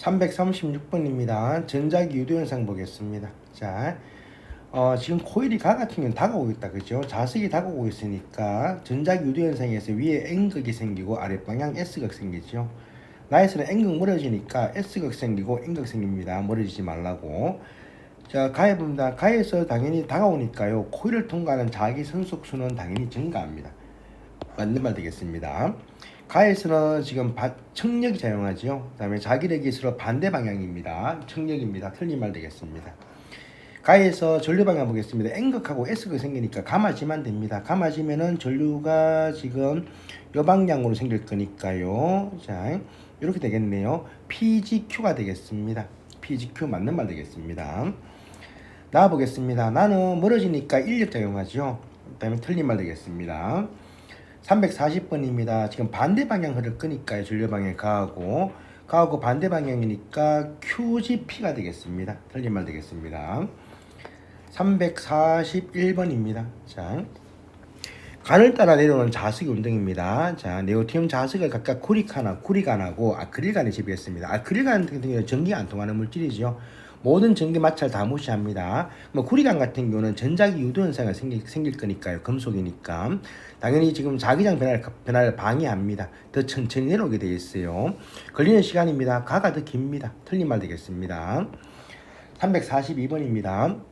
336번입니다. 전자기 유도 현상 보겠습니다. 자, 어, 지금 코일이 가 같은 경우는 다가오고 있다. 그죠? 자석이 다가오고 있으니까 전자기 유도 현상에서 위에 N극이 생기고 아랫방향 S극 생기죠. 나에서는 N극 멀어지니까 S극 생기고 N극 생깁니다. 멀어지지 말라고. 자, 가에 봅니다. 가에서 당연히 다가오니까요. 코일을 통과하는 자기 선속수는 당연히 증가합니다. 맞는 말 되겠습니다. 가에서는 지금 바, 청력이 작용하죠. 그다음에 자기력이 서로 반대 방향입니다. 청력입니다. 틀린 말 되겠습니다. 가에서 전류 방향 보겠습니다. N극하고 S극이 생기니까 감아지면 됩니다. 감아지면은 전류가 지금 요 방향으로 생길 거니까요. 자, 이렇게 되겠네요. PGQ가 되겠습니다. PGQ 맞는 말 되겠습니다. 나와 보겠습니다. 나는 멀어지니까 인력 작용하죠. 그 다음에 틀린 말 되겠습니다. 340번입니다. 지금 반대 방향 흐를 끄니까요. 전류 방향 가하고 가하고 반대 방향이니까 QGP가 되겠습니다. 틀린 말 되겠습니다. 341번입니다. 자, 간을 따라 내려오는 자석의 운동입니다. 자, 네오티움 자석을 각각 쿠리칸하, 쿠리간하고 아크릴간에 재배했습니다. 아크릴간 같은 경우는 전기가 안 통하는 물질이죠. 모든 전기 마찰 다 무시합니다. 뭐 구리간 같은 경우는 전자기 유도 현상이 생길, 생길 거니까요. 금속이니까. 당연히 지금 자기장 변화를, 변화를 방해합니다. 더 천천히 내려오게 되어 있어요. 걸리는 시간입니다. 가가 더 깁니다. 틀린 말 되겠습니다. 342번입니다.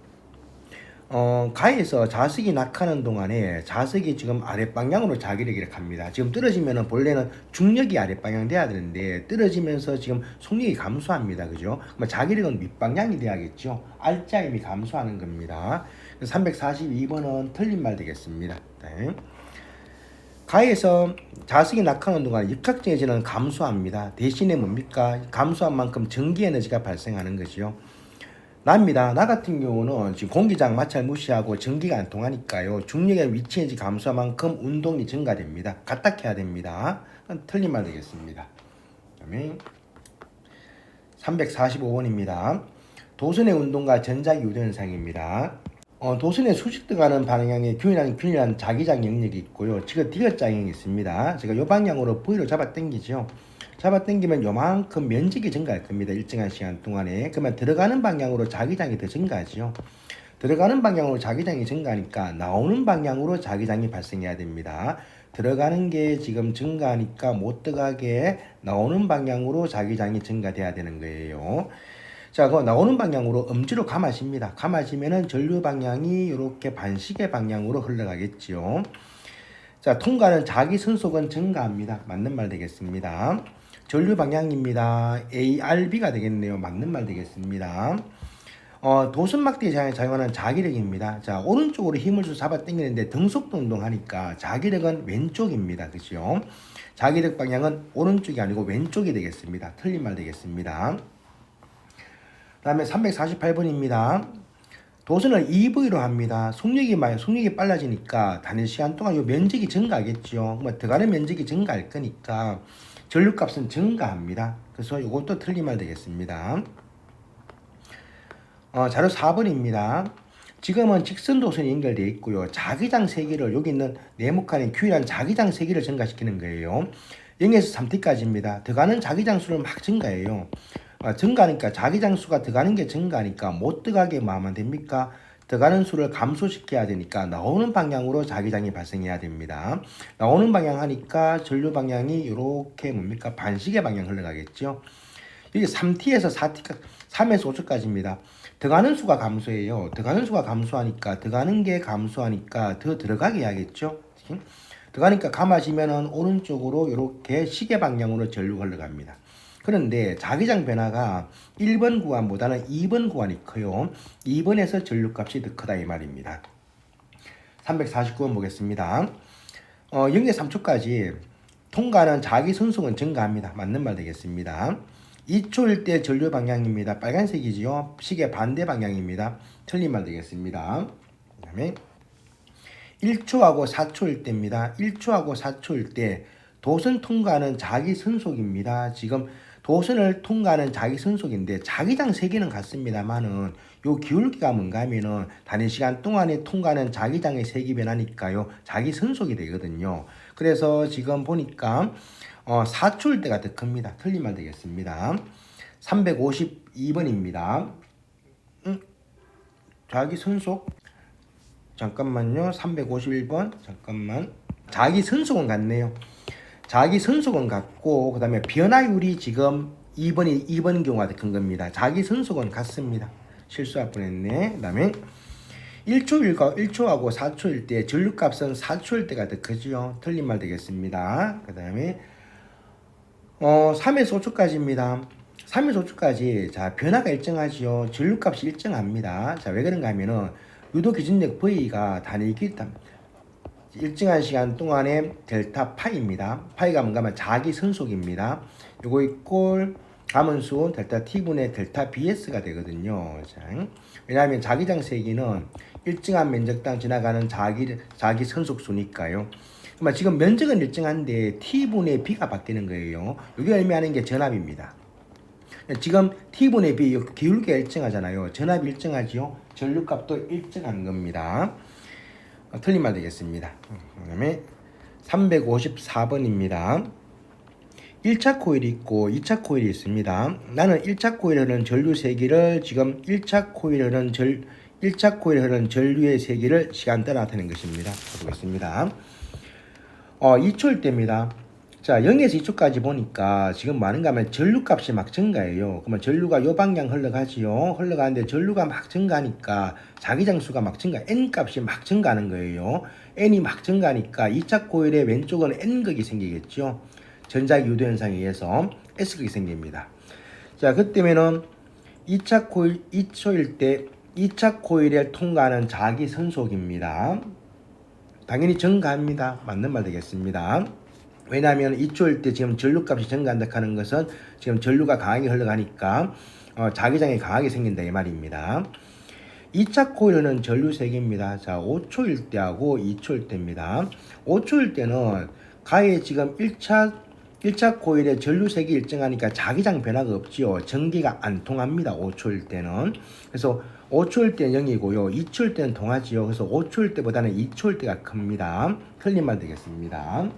어, 가에서 자석이 낙하는 동안에 자석이 지금 아랫방향으로 자기력이 갑니다. 지금 떨어지면은 본래는 중력이 아랫방향 돼야 되는데 떨어지면서 지금 속력이 감소합니다. 그죠? 그럼 자기력은 윗방향이 돼야겠죠? 알짜임이 감소하는 겁니다. 342번은 틀린 말 되겠습니다. 네. 가에서 자석이 낙하는 동안 역학정해지는 감소합니다. 대신에 뭡니까? 감소한 만큼 전기 에너지가 발생하는 거죠. 납니다. 나 같은 경우는 지금 공기장 마찰 무시하고 전기가 안 통하니까요. 중력의 위치에지 감소한 만큼 운동이 증가됩니다. 가딱해야 됩니다. 틀린 말 되겠습니다. 그다음에 345번입니다. 도선의 운동과 전자기 유도 현상입니다. 어, 도선의 수직 들어가는 방향에 균일한 균일한 자기장 영역이 있고요. 지금 디귿 장이 있습니다. 제가 이 방향으로 V로 잡아 당기죠. 잡아 당기면 요만큼 면적이 증가할 겁니다. 일정한 시간 동안에. 그러면 들어가는 방향으로 자기장이 더 증가하죠. 들어가는 방향으로 자기장이 증가하니까 나오는 방향으로 자기장이 발생해야 됩니다. 들어가는 게 지금 증가하니까 못 들어가게 나오는 방향으로 자기장이 증가돼야 되는 거예요. 자, 그 나오는 방향으로 엄지로 감아집니다. 감아지면은 전류 방향이 이렇게 반시계 방향으로 흘러가겠지요. 자, 통과는 자기 선속은 증가합니다. 맞는 말 되겠습니다. 전류 방향입니다. ARB가 되겠네요. 맞는 말 되겠습니다. 어, 도선막대에 작용하는 자기력입니다. 자, 오른쪽으로 힘을 줘 잡아 당기는데 등속도 운동하니까 자기력은 왼쪽입니다. 그죠? 자기력 방향은 오른쪽이 아니고 왼쪽이 되겠습니다. 틀린 말 되겠습니다. 다음에 348번입니다. 도선을 EV로 합니다. 속력이 많이 속력이 빨라지니까 단일 시간 동안 요 면적이 증가하겠죠. 뭐 들어가는 면적이 증가할 거니까 전류값은 증가합니다. 그래서 이것도 틀린 말 되겠습니다. 어, 자료 4번입니다. 지금은 직선 도선이 연결되어 있고요. 자기장 세기를 여기 있는 네모칸의 Q란 자기장 세기를 증가시키는 거예요. 0에서 3T까지입니다. 들어가는 자기장 수를 막 증가해요. 어, 증가하니까 자기장 수가 들어가는 게 증가하니까 못 들어가게 뭐 하면 됩니까? 들어가는 수를 감소시켜야 되니까 나오는 방향으로 자기장이 발생해야 됩니다. 나오는 방향 하니까 전류 방향이 이렇게 뭡니까? 반시계 방향 흘러가겠죠. 이게 3T에서 4T, 3에서 5초까지입니다. 들어가는 수가 감소해요. 들어가는 수가 감소하니까 들어가는 게 감소하니까 더 들어가게 해야겠죠. 들어가니까 감아지면은 오른쪽으로 이렇게 시계 방향으로 전류가 흘러갑니다. 그런데 자기장 변화가 1번 구간보다는 2번 구간이 커요. 2번에서 전류값이 더 크다 이 말입니다. 349번 보겠습니다. 어, 0에 3초까지 통과하는 자기 선속은 증가합니다. 맞는 말 되겠습니다. 2초일 때 전류 방향입니다. 빨간색이지요. 시계 반대 방향입니다. 틀린 말 되겠습니다. 그 다음에 1초하고 4초일 때입니다. 1초하고 4초일 때 도선 통과하는 자기 선속입니다. 지금 도선을 통과하는 자기 선속인데 자기장 세기는 같습니다만은 요 기울기가 뭔가 하면은 단위 시간 동안에 통과하는 자기장의 세기 변화니까요. 자기 선속이 되거든요. 그래서 지금 보니까 어 4초일 때가 더 큽니다. 말 되겠습니다. 352번입니다. 음, 자기 선속 잠깐만요. 351번 잠깐만. 자기 선속은 같네요. 자기 선속은 같고 그 다음에 변화율이 지금 2번이 2번 경우가 더큰 겁니다. 자기 선속은 같습니다. 실수할 뻔했네. 그 다음에 1초일과 1초하고 4초일 때 전류값은 4초일 때가 더 크지요. 틀린 말 되겠습니다. 그 다음에 어 3에서 5초까지입니다. 3에서 5초까지 자 변화가 일정하지요. 전류값이 일정합니다. 자 왜 그런가 하면은 유도 기준력 V가 단위기 일정한 시간 동안의 델타 파이입니다. 파이가 뭔가 하면 자기 선속입니다. 요거 있고 감원수 델타 T분의 델타 BS가 되거든요. 자, 왜냐하면 자기장 세기는 일정한 면적당 지나가는 자기 자기 선속수니까요. 그러면 지금 면적은 일정한데 T분의 B가 바뀌는 거예요. 이게 의미하는 게 전압입니다. 지금 T분의 B 요 기울기가 일정하잖아요. 전압이 일정하지요. 전류값도 일정한 겁니다. 어, 틀린 말 되겠습니다. 그 다음에 354번입니다. 1차 코일이 있고 2차 코일이 있습니다. 나는 1차 코일 흐르는 전류 세기를 지금 1차 코일 흐르는 전 1차 코일 흐르는 전류의 세기를 시간대로 나타낸 것입니다. 보겠습니다. 어, 2초일 때입니다. 자, 0에서 2초까지 보니까 지금 많은가 하면 전류값이 막 증가해요. 그러면 전류가 요 방향 흘러가지요. 흘러가는데 전류가 막 증가하니까 자기장수가 막 증가, N 값이 막 증가하는 거예요. N이 막 증가하니까 2차 코일의 왼쪽은 N극이 생기겠죠. 전자 유도 현상에 의해서 S극이 생깁니다. 자, 그때면은 2차 코일 2초일 때 2차 코일에 통과하는 자기 선속입니다. 당연히 증가합니다. 맞는 말 되겠습니다. 왜냐하면 2초일 때 지금 전류값이 증가한다 하는 것은 지금 전류가 강하게 흘러가니까 어, 자기장이 강하게 생긴다 이 말입니다. 2차 코일은 전류 세기입니다. 자, 5초일 때하고 2초일 때입니다. 5초일 때는 가에 지금 1차 1차 코일의 전류 색이 일정하니까 자기장 변화가 없지요. 전기가 안 통합니다. 5초일 때는. 그래서 5초일 때는 0이고요. 2초일 때는 통하지요. 그래서 5초일 때보다는 2초일 때가 큽니다. 틀린 말 되겠습니다.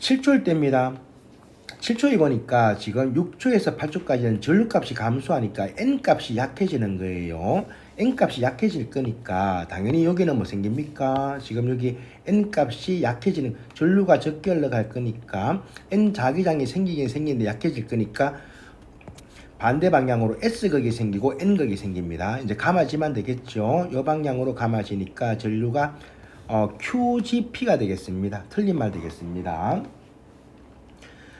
7초일 때입니다. 7초에 보니까 지금 6초에서 8초까지는 전류값이 감소하니까 N값이 약해지는 거예요. N값이 약해질 거니까 당연히 여기는 뭐 생깁니까? 지금 여기 N값이 약해지는 전류가 적게 흘러갈 거니까 N 자기장이 생기긴 생기는데 약해질 거니까 반대 방향으로 S극이 생기고 N극이 생깁니다. 이제 감아지면 되겠죠. 이 방향으로 감아지니까 전류가 어, QGP가 되겠습니다. 틀린 말 되겠습니다.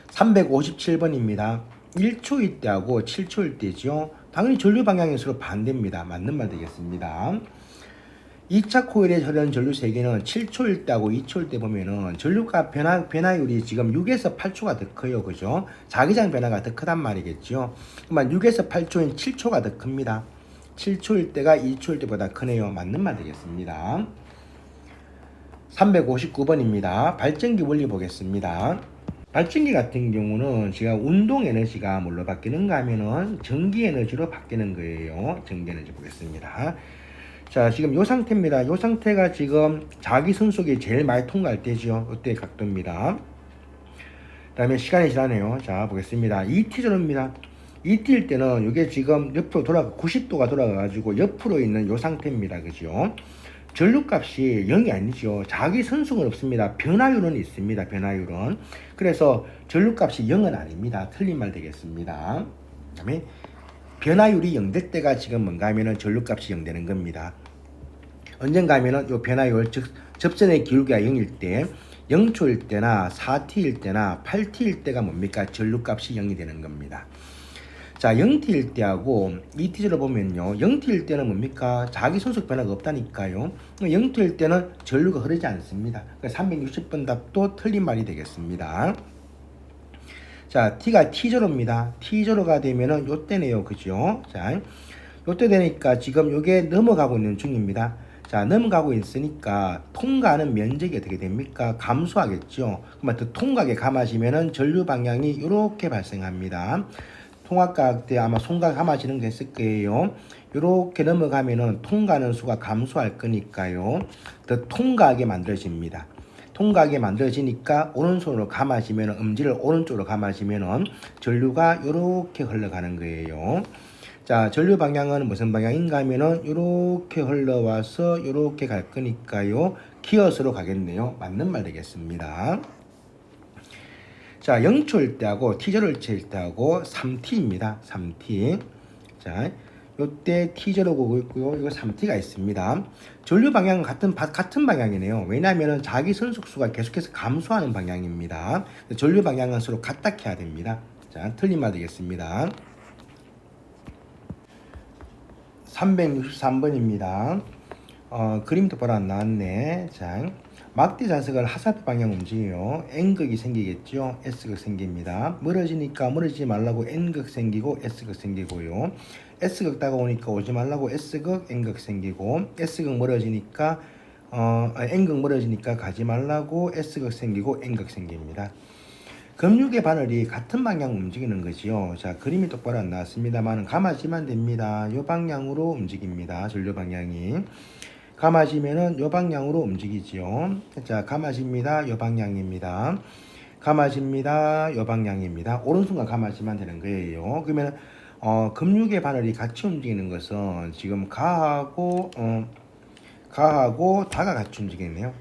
357번입니다. 1초일 때하고 7초일 때죠. 당연히 전류 방향이 서로 반대입니다. 맞는 말 되겠습니다. 2차 코일의 흐르는 전류 세기는 7초일 때하고 2초일 때 보면은 전류가 변화, 변화율이 지금 6에서 8초가 더 커요. 그죠? 자기장 변화가 더 크단 말이겠죠. 그러면 6에서 8초인 7초가 더 큽니다. 7초일 때가 2초일 때보다 크네요. 맞는 말 되겠습니다. 359번입니다. 발전기 원리 보겠습니다. 발전기 같은 경우는 제가 운동 에너지가 뭘로 바뀌는가 하면은 전기 에너지로 바뀌는 거예요. 전기 에너지 보겠습니다. 자, 지금 요 상태입니다. 요 상태가 지금 자기 손속이 제일 많이 통과할 때죠. 이때 각도입니다. 그 다음에 시간이 지나네요. 자, 보겠습니다. ET전입니다. ET일 때는 이게 지금 옆으로 돌아가, 90도가 돌아가가지고 옆으로 있는 요 상태입니다. 그죠? 전류값이 0이 아니죠. 자기 선수는 없습니다. 변화율은 있습니다. 변화율은. 그래서 전류값이 0은 아닙니다. 틀린 말 되겠습니다. 그 다음에 변화율이 0 될 때가 지금 뭔가 하면은 전류값이 0 되는 겁니다. 언젠가 하면은 요 변화율, 즉, 접선의 기울기가 0일 때, 0초일 때나 4t일 때나 8t일 때가 뭡니까? 전류값이 0이 되는 겁니다. 자, 0t일 때하고 2t를 보면요. 0t일 때는 뭡니까? 자기 소속 변화가 없다니까요. 0t일 때는 전류가 흐르지 않습니다. 360번 답도 틀린 말이 되겠습니다. 자, t가 t제로입니다. t제로가 되면은 요때네요. 그죠? 자, 요때 되니까 지금 요게 넘어가고 있는 중입니다. 자, 넘어가고 있으니까 통과하는 면적이 어떻게 됩니까? 감소하겠죠. 그러면 더 통과하게 감아지면은 전류 방향이 이렇게 발생합니다. 통합과학 때 아마 손각 감아지는 게 있을 거예요. 이렇게 넘어가면은 통과하는 수가 감소할 거니까요. 더 통과하게 만들어집니다. 통과하게 만들어지니까 오른손으로 감아지면 음지를 오른쪽으로 감아지면 전류가 이렇게 흘러가는 거예요. 자, 전류 방향은 무슨 방향인가 하면은 이렇게 흘러와서 이렇게 갈 거니까요. 기어스로 가겠네요. 맞는 말 되겠습니다. 자, 0초일 때하고 T절을 칠 때하고 3T입니다. 3T. 자, 요때 T절을 보고 있고요. 이거 3T가 있습니다. 전류 방향은 같은 바- 같은 방향이네요. 왜냐하면 자기 선속수가 계속해서 감소하는 방향입니다. 전류 방향은 서로 같다 해야 됩니다. 자, 틀린 말 되겠습니다. 363번입니다. 어, 그림도 안 나왔네. 자, 막대 자석을 하사표 방향 움직여요. N극이 생기겠죠. S극 생깁니다. 멀어지니까 멀어지지 말라고 N극 생기고 S극 생기고요. S극 다가오니까 오지 말라고 S극, N극 생기고 S극 멀어지니까 어, 아, N극 멀어지니까 가지 말라고 S극 생기고 N극 생깁니다. 금육의 바늘이 같은 방향 움직이는 거지요. 자, 그림이 똑바로 안 나왔습니다만 감아지만 됩니다. 요 방향으로 움직입니다. 전류 방향이. 감아지면은 요 방향으로 움직이지요. 자, 감아집니다. 요 방향입니다. 감아집니다. 요 방향입니다. 오른손과 감아지면 되는 거예요. 그러면 어, 금육의 바늘이 같이 움직이는 것은 지금 가하고 어, 가하고 다가 같이 움직이네요.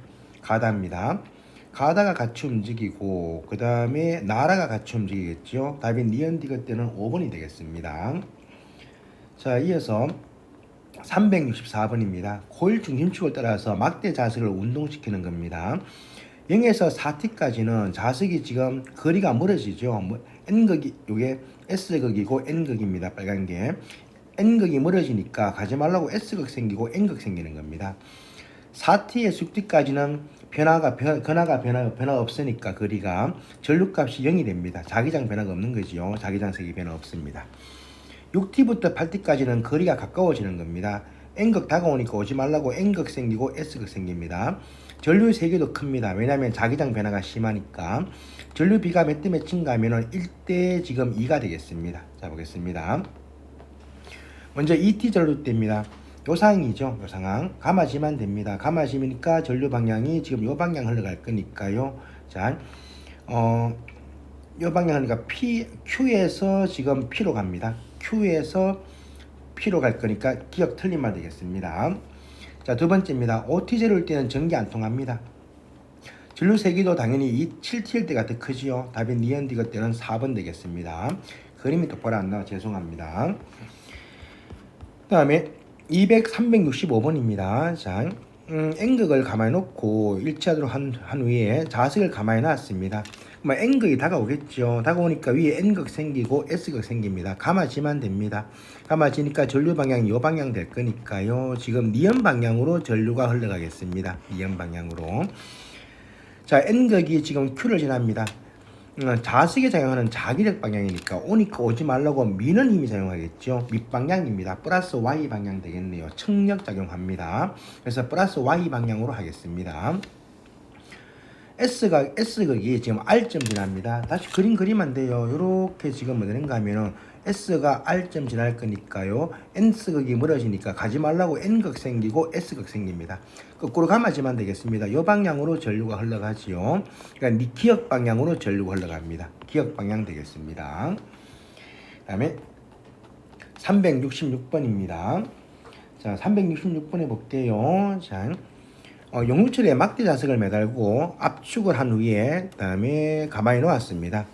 가다입니다. 가다가 같이 움직이고 그 다음에 나라가 같이 움직이겠죠. 답이 니언디그 때는 5번이 되겠습니다. 자 이어서 364번입니다. 코일 중심축을 따라서 막대 자석을 운동시키는 겁니다. 0에서 4T까지는 자석이 지금 거리가 멀어지죠. 뭐 N극이 요게 S극이고 N극입니다. 빨간 게 N극이 멀어지니까 가지 말라고 S극 생기고 N극 생기는 겁니다. 4T에서 6T까지는 변화가 변, 변화가 변화 변화 없으니까 거리가 전류값이 0이 됩니다. 자기장 변화가 없는 거지요. 자기장 색이 변화 없습니다. 6T부터 8T까지는 거리가 가까워지는 겁니다. N극 다가오니까 오지 말라고 N극 생기고 S극 생깁니다. 전류 세개도 큽니다. 왜냐하면 자기장 변화가 심하니까 전류 비가 몇 대 몇인가 하면은 1대 지금 2가 되겠습니다. 자 보겠습니다. 먼저 ET 전류 때입니다. 요 상황이죠. 요 상황. 감아지면 됩니다. 감아지니까 전류 방향이 지금 요 방향 흘러갈 거니까요. 자, 어, 요 방향 하니까 P, Q에서 지금 P로 갑니다. Q에서 P로 갈 거니까 기억 말 되겠습니다. 자, 두 번째입니다. OT제를 때는 전기 안 통합니다. 전류 세기도 당연히 이 7T일 때가 더 크지요. 답이 니언디그 때는 4번 되겠습니다. 그림이 똑바로 안 나와 죄송합니다. 그 다음에 200, 365번입니다. 자, 음, N극을 가만히 놓고 일치하도록 한, 한 후에 자석을 가만히 놨습니다. 그러면 N극이 다가오겠죠. 다가오니까 위에 N극 생기고 S극 생깁니다. 감아지만 됩니다. 감아지니까 전류 방향이 요 방향 될 거니까요. 지금 니언 방향으로 전류가 흘러가겠습니다. 니언 방향으로. 자, N극이 지금 Q를 지납니다. 음, 자석에 작용하는 자기력 방향이니까 오니까 오지 말라고 미는 힘이 작용하겠죠. 밑방향입니다. 플러스 Y 방향 되겠네요. 측력 작용합니다. 그래서 플러스 Y 방향으로 하겠습니다. S가 S극이 지금 R점 지납니다. 다시 그림 그리면 돼요. 이렇게 지금 뭐 되는가 하면은 S가 R점 지날 거니까요. N스극이 멀어지니까 가지 말라고 N극 생기고 S극 생깁니다. 거꾸로 감아지면 되겠습니다. 이 방향으로 전류가 흘러가지요. 그러니까 니 기억 방향으로 전류가 흘러갑니다. 기억 방향 되겠습니다. 그 다음에 366번입니다. 자, 366번에 볼게요. 자, 어, 용루철에 막대 자석을 매달고 압축을 한 후에 그다음에 가만히 놓았습니다.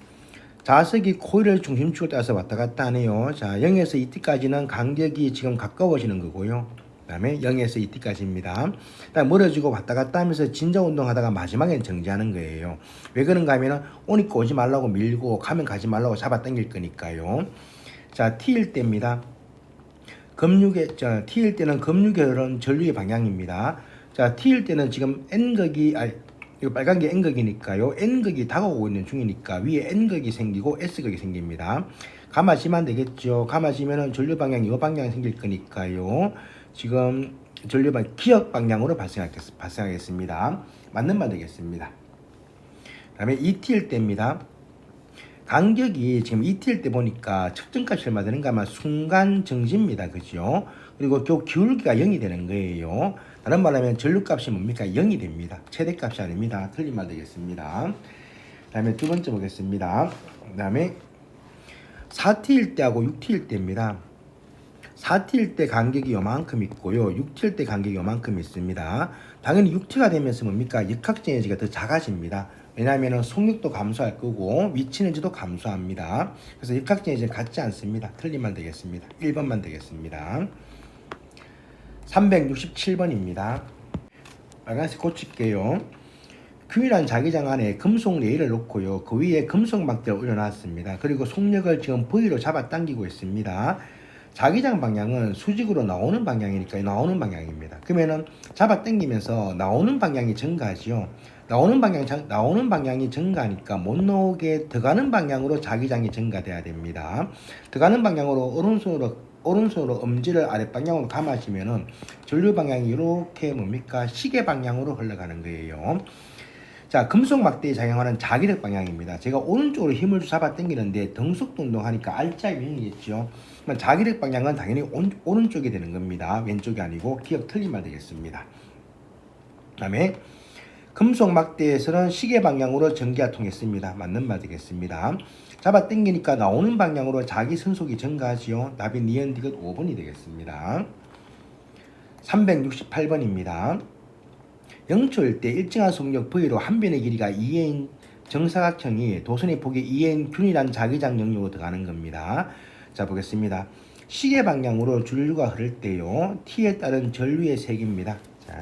자석이 코일을 중심축을 따라서 왔다 갔다 하네요. 자, 0에서 2T까지는 간격이 지금 가까워지는 거고요. 그 다음에 0에서 2T까지입니다. 그다음 멀어지고 왔다 갔다 하면서 진자 운동하다가 마지막엔 정지하는 거예요. 왜 그런가 하면은 오니까 오지 말라고 밀고 가면 가지 말라고 잡아 당길 거니까요. 자, T일 때입니다. 금육의 자, T일 때는 금육의 흐른 전류의 방향입니다. 자, T일 때는 지금 N극이 아 이거 빨간 게 N극이니까요. N극이 다가오고 있는 중이니까 위에 N극이 생기고 S극이 생깁니다. 감아지면 되겠죠. 감아지면은 전류 방향이 이 방향 생길 거니까요. 지금 전류 방 기억 방향으로 발생하겠, 발생하겠습니다. 맞는 말 되겠습니다. 그다음에 ET일 때입니다. 간격이 지금 ET일 때 보니까 측정값이 얼마 되는가 하면 순간 정지입니다. 그죠? 그리고 그 기울기가 0이 되는 거예요. 다른 말하면 전류값이 뭡니까? 0이 됩니다. 최대값이 아닙니다. 틀린 말 되겠습니다. 다음에 두 번째 보겠습니다. 그 다음에 4T일 때하고 6T일 때입니다. 4T일 때 간격이 요만큼 있고요. 6T일 때 간격이 요만큼 있습니다. 당연히 6T가 되면서 뭡니까? 역학적 에너지가 더 작아집니다. 왜냐하면 속력도 감소할 거고 위치 에너지도 감소합니다. 그래서 역학적 에너지는 같지 않습니다. 틀린 말 되겠습니다. 1번만 되겠습니다. 367번입니다. 빨간색 고칠게요. 큐이란 자기장 안에 금속 레일을 놓고요. 그 위에 금속 막대를 올려놨습니다. 그리고 속력을 지금 V로 잡아당기고 있습니다. 자기장 방향은 수직으로 나오는 방향이니까 나오는 방향입니다. 그러면은 잡아당기면서 나오는 방향이 증가하지요. 나오는 방향 나오는 방향이 증가하니까 못 나오게 들어가는 방향으로 자기장이 증가돼야 됩니다. 들어가는 방향으로 오른손으로 오른손으로 엄지를 아랫 방향으로 감아주면은 전류 방향이 이렇게 뭡니까 시계 방향으로 흘러가는 거예요. 자, 금속 막대에 작용하는 자기력 방향입니다. 제가 오른쪽으로 힘을 잡아 당기는데 등속도 운동하니까 R자 유형이겠죠. 자기력 방향은 당연히 온, 오른쪽이 되는 겁니다. 왼쪽이 아니고 기억 말 되겠습니다. 그 다음에 금속 막대에서는 시계 방향으로 전기가 통했습니다. 맞는 말 되겠습니다. 잡아 당기니까 나오는 방향으로 자기 선속이 증가하지요. 답이 니은 디귿 5번이 되겠습니다. 368번입니다. 0초일 때 일정한 속력 V로 한 변의 길이가 2A인 정사각형이 도선의 폭이 2A인 균이란 자기장 영역으로 들어가는 겁니다. 자 보겠습니다. 시계 방향으로 전류가 흐를 때요. T에 따른 전류의 색입니다. 자,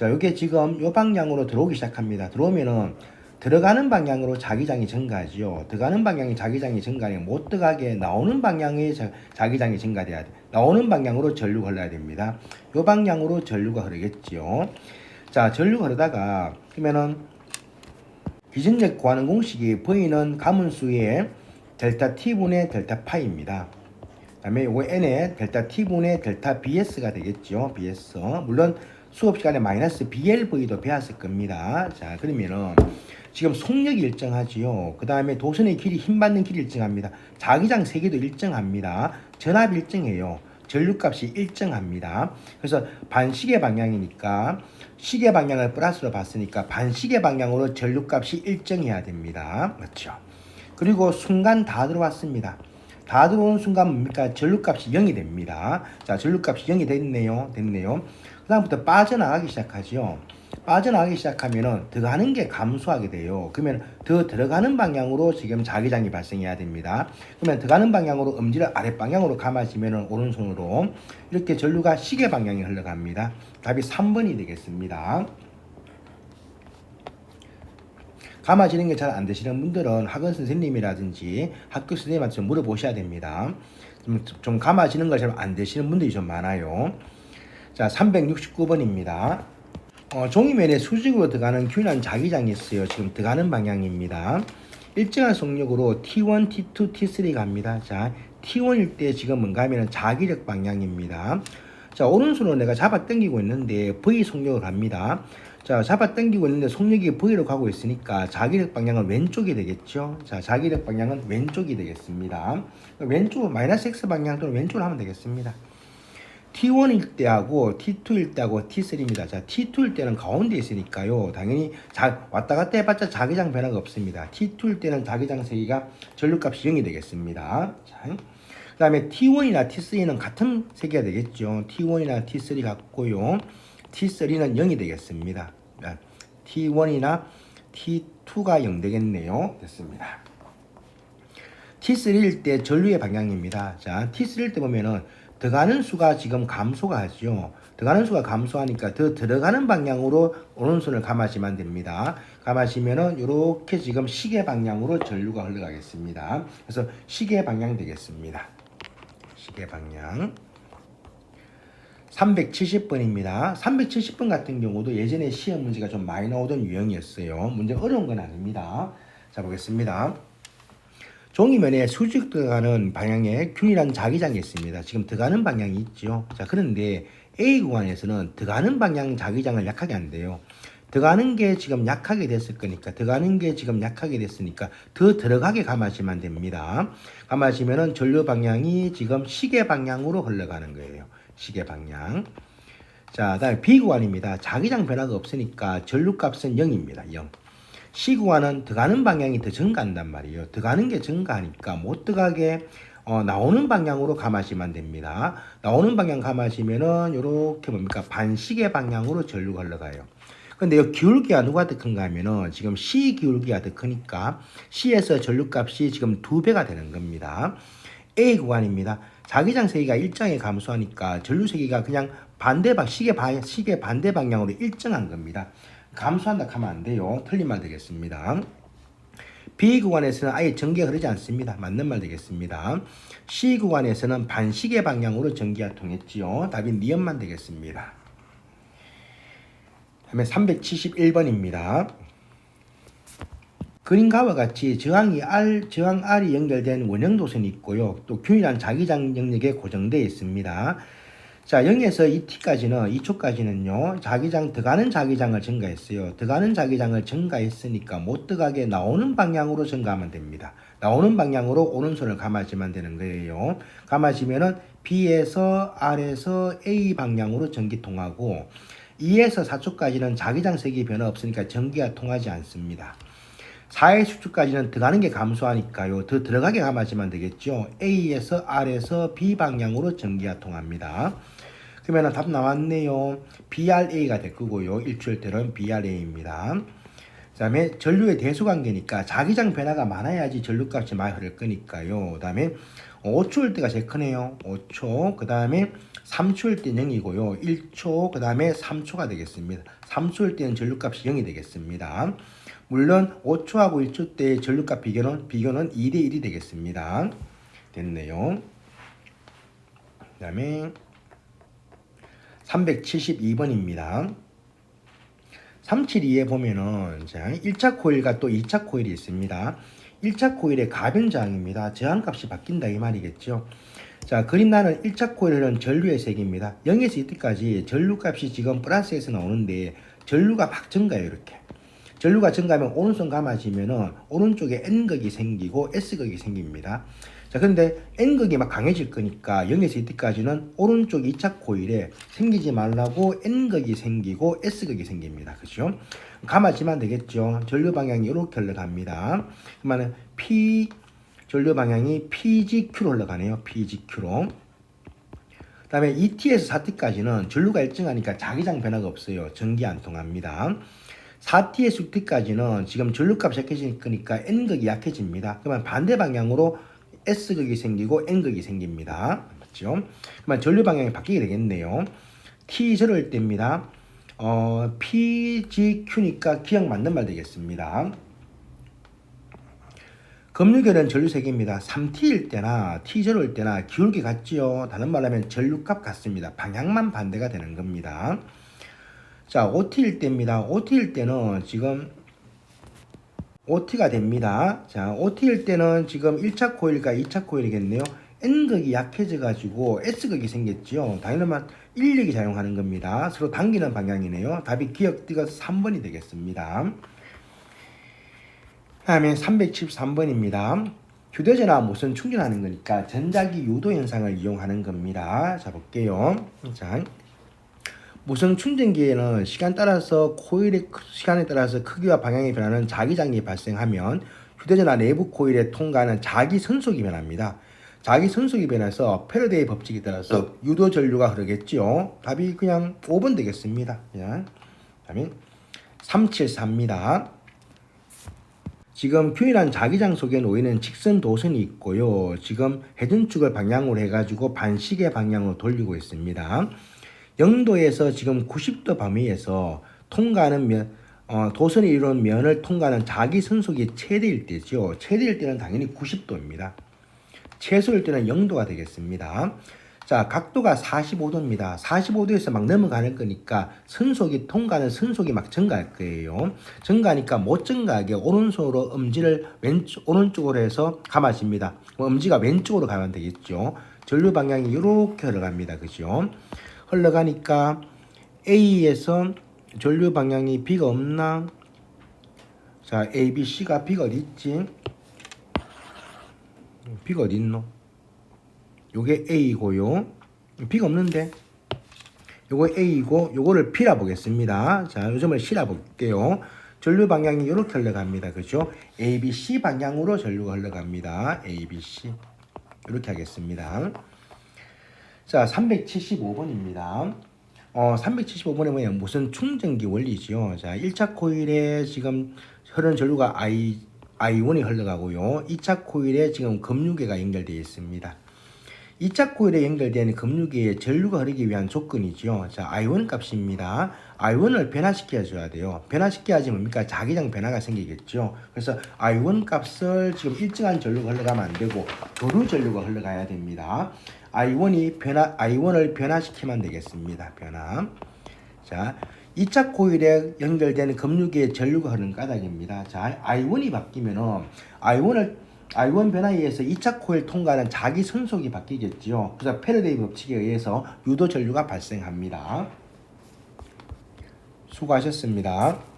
자 이게 지금 요 방향으로 들어오기 시작합니다. 들어오면은 들어가는 방향으로 자기장이 증가하지요. 들어가는 방향이 자기장이 증가해 못 들어가게 나오는 방향의 자, 자기장이 증가돼야 돼. 나오는 방향으로 전류가 흘러야 됩니다. 요 방향으로 전류가 흐르겠지요. 자, 전류가 흐르다가 그러면은 기준력 구하는 공식이 V는 가문수의 델타 T분의 델타 파이입니다. 그 다음에 요거 N의 델타 T분의 델타 BS가 되겠죠. BS. 물론 수업 시간에 마이너스 BLV도 배웠을 겁니다. 자, 그러면은 지금 속력이 일정하지요. 그 다음에 도선의 길이 힘받는 길이 일정합니다. 자기장 세개도 일정합니다. 전압 일정해요. 전류값이 일정합니다. 그래서 반시계 방향이니까 시계 방향을 플러스로 봤으니까 반시계 방향으로 전류값이 일정해야 됩니다. 맞죠? 그리고 순간 다 들어왔습니다. 다 들어오는 순간 뭡니까? 전류값이 0이 됩니다. 자, 전류값이 0이 됐네요. 됐네요. 그 다음부터 빠져나가기 시작하죠. 빠져나가기 시작하면은 들어가는 게 감소하게 돼요. 그러면 더 들어가는 방향으로 지금 자기장이 발생해야 됩니다. 그러면 들어가는 방향으로 엄지를 아랫 방향으로 감아지면은 오른손으로 이렇게 전류가 시계 방향에 흘러갑니다. 답이 3번이 되겠습니다. 감아지는 게 잘 안 되시는 분들은 학원 선생님이라든지 학교 선생님한테 좀 물어보셔야 됩니다. 좀, 좀 감아지는 거잘안 되시는 분들이 좀 많아요. 자, 369번입니다. 어, 종이면에 수직으로 들어가는 균한 자기장이 있어요. 지금 들어가는 방향입니다. 일정한 속력으로 T1, T2, T3 갑니다. 자, T1일 때 지금 뭔가 하면 자기력 방향입니다. 자, 오른손으로 내가 잡아 당기고 있는데 V 속력을 갑니다. 자, 잡아 당기고 있는데 속력이 V로 가고 있으니까 자기력 방향은 왼쪽이 되겠죠. 자, 자기력 방향은 왼쪽이 되겠습니다. 왼쪽 마이너스 X 방향 또는 왼쪽으로 하면 되겠습니다. T1일 때하고 T2일 때하고 T3입니다. 자, T2일 때는 가운데 있으니까요. 당연히 자, 왔다 갔다 해봤자 자기장 변화가 없습니다. T2일 때는 자기장 세기가 전류값이 0이 되겠습니다. 자, 그 다음에 T1이나 T3는 같은 세기가 되겠죠. T1이나 T3 같고요. T3는 0이 되겠습니다. 자, T1이나 T2가 0 되겠네요. 됐습니다. T3일 때 전류의 방향입니다. 자, T3일 때 보면은 들어가는 수가 지금 감소가 하죠. 들어가는 수가 감소하니까 더 들어가는 방향으로 오른손을 감아시면 됩니다. 감아시면은 이렇게 지금 시계 방향으로 전류가 흘러가겠습니다. 그래서 시계 방향 되겠습니다. 시계 방향. 370번입니다. 370번 같은 경우도 예전에 시험 문제가 좀 많이 나오던 유형이었어요. 문제 어려운 건 아닙니다. 자, 보겠습니다. 종이면에 수직 들어가는 방향에 균이라는 자기장이 있습니다. 지금 들어가는 방향이 있죠. 자, 그런데 A 구간에서는 들어가는 방향 자기장을 약하게 한대요. 들어가는 게 지금 약하게 됐을 거니까 들어가는 게 지금 약하게 됐으니까 더 들어가게 감아주면 됩니다. 감아주면은 전류 방향이 지금 시계 방향으로 흘러가는 거예요. 시계 방향. 자, 다음에 B 구간입니다. 자기장 변화가 없으니까 전류값은 0입니다. 0. 구간은 들어가는 방향이 더 증가한단 말이에요. 들어가는 게 증가하니까 못 들어가게 어, 나오는 방향으로 감아시면 됩니다. 나오는 방향 감아시면은 요렇게 뭡니까 반시계 방향으로 전류가 흘러가요. 근데 이 기울기가 누가 더 큰가 하면은 지금 C 기울기가 더 크니까 C에서 전류값이 지금 두 배가 되는 겁니다. A 구간입니다. 자기장 세기가 일정에 감소하니까 전류 세기가 그냥 반대 방 시계 방 시계 반대 방향으로 일정한 겁니다. 감소한다 하면 안 돼요. 틀린 말 되겠습니다. B 구간에서는 아예 전기가 흐르지 않습니다. 맞는 말 되겠습니다. C 구간에서는 반시계 방향으로 전기가 통했지요. 답이 니은만 되겠습니다. 다음에 371번입니다. 그림과와 같이 저항이 R, 저항 R이 연결된 원형 도선이 있고요. 또 균일한 자기장 영역에 고정되어 있습니다. 자, 0에서 2t까지는 2초까지는요. 자기장 들어가는 자기장을 증가했어요. 들어가는 자기장을 증가했으니까 못 들어가게 나오는 방향으로 증가하면 됩니다. 나오는 방향으로 오른손을 감아주면 되는 거예요. 감아주면은 B에서 R에서 A 방향으로 전기 통하고 2에서 4초까지는 자기장 색이 변화 없으니까 전기가 통하지 않습니다. 4의 수축까지는 들어가는 게 감소하니까요. 더 들어가게 감아주면 되겠죠. A에서 R에서 B 방향으로 전기가 통합니다. 그러면 답 나왔네요. BRA가 될 거고요. 일출대는 BRA입니다. 그 다음에 전류의 대수 관계니까 자기장 변화가 많아야지 전류값이 많이 흐를 거니까요. 그 다음에 5초일 때가 제일 크네요. 5초. 그 다음에 3초일 때 0이고요. 1초, 그 다음에 3초가 되겠습니다. 3초일 때는 전류값이 0이 되겠습니다. 물론 5초하고 1초 때 전류값 비교는 비교는 2대 1이 되겠습니다. 됐네요. 그 다음에 372번입니다. 372에 보면은 자, 1차 코일과 또 2차 코일이 있습니다. 1차 코일의 가변 저항입니다. 저항값이 바뀐다 이 말이겠죠. 자, 그림 나는 1차 코일은 전류의 색입니다. 0에서 2때까지 전류값이 지금 플러스에서 나오는데 전류가 막 증가해요, 이렇게. 전류가 증가하면 오른손 감아지면은 오른쪽에 N극이 생기고 S극이 생깁니다. 자, 근데 N극이 막 강해질 거니까 0에서 2때까지는 오른쪽 2차 코일에 생기지 말라고 N극이 생기고 S극이 생깁니다. 그죠? 감아지면 되겠죠. 전류 방향이 이렇게 흘러갑니다. 그러면 P 전류 방향이 PGQ로 흘러가네요. PGQ로. 그 다음에 2T에서 4T까지는 전류가 일정하니까 자기장 변화가 없어요. 전기 안 통합니다. 4T에서 6T까지는 지금 전류값이 약해지니까 N극이 약해집니다. 그러면 반대 방향으로 S극이 생기고 N극이 생깁니다. 맞죠? 그러면 전류 방향이 바뀌게 되겠네요. T 저럴 때입니다. 어, PGQ니까 기억 맞는 말 되겠습니다. 검류결은 전류색입니다. 3T일 때나 T절일 때나 기울기 같지요. 다른 말로 하면 전류값 같습니다. 방향만 반대가 되는 겁니다. 자, OT일 때입니다. OT일 때는 지금 OT가 됩니다. 자, OT일 때는 지금 1차 코일과 2차 코일이겠네요. N극이 약해져가지고 S극이 생겼죠. 당연히만 인력이 작용하는 겁니다. 서로 당기는 방향이네요. 답이 기억띠가 3번이 되겠습니다. 다음에 373번입니다. 휴대전화 무선 충전하는 거니까 전자기 유도 현상을 이용하는 겁니다. 자 볼게요. 자 무선 충전기에는 시간 따라서 코일의 크- 시간에 따라서 크기와 방향이 변하는 자기장이 발생하면 휴대전화 내부 코일에 통과하는 자기 선속이 변합니다. 자기 선속이 변해서 패러데이 법칙에 따라서 유도 전류가 흐르겠죠. 답이 그냥 5번 되겠습니다. 그냥 다음에 374입니다. 지금 균일한 자기장 속에 놓이는 직선 도선이 있고요. 지금 회전축을 방향으로 해가지고 반시계 방향으로 돌리고 있습니다. 0도에서 지금 90도 범위에서 통과하는 면, 어, 도선이 이루는 면을 통과하는 자기 선속이 최대일 때죠. 최대일 때는 당연히 90도입니다. 최소일 때는 0도가 되겠습니다. 자, 각도가 45도입니다. 45도에서 막 넘어가는 거니까 선속이 통과하는 선속이 막 증가할 거예요. 증가하니까 못 증가하게 오른손으로 엄지를 왼쪽 오른쪽으로 해서 감아집니다. 엄지가 왼쪽으로 가면 되겠죠. 전류 방향이 이렇게 흘러갑니다. 그죠? 흘러가니까 A에서 전류 방향이 B가 없나? 자, A, B, C가 B가 어디 있지? B가 어디 있노? 요게 A고요. B가 없는데 요거 A이고 요거를 B라 보겠습니다. 자, 요점을 C라 볼게요. 전류 방향이 이렇게 흘러갑니다. 그죠? A, B, C 방향으로 전류가 흘러갑니다. A, B, C. 이렇게 하겠습니다. 자, 375번입니다. 어, 375번에 뭐냐 무슨 충전기 원리지요. 자, 1차 코일에 지금 흐르는 전류가 I I1이 흘러가고요. 2차 코일에 지금 금류계가 연결되어 있습니다. 2차 코일에 연결되는 금류계에 전류가 흐르기 위한 조건이지요. 자, I1 값입니다. I1을 변화시켜 줘야 돼요. 변화시켜야지 뭡니까? 자기장 변화가 생기겠죠. 그래서 I1 값을 지금 일정한 전류가 흘러가면 안 되고 도류 전류가 흘러가야 됩니다. I1이 변화 I1을 변화시키면 되겠습니다. 변화. 자, 2차 코일에 연결되는 금류계의 전류가 흐르는 까닭입니다. 자, I1이 바뀌면은 I1을 I1 변화에 의해서 2차 코일 통과하는 자기 선속이 바뀌겠지요. 그래서 패러데이 법칙에 의해서 유도 전류가 발생합니다. 수고하셨습니다.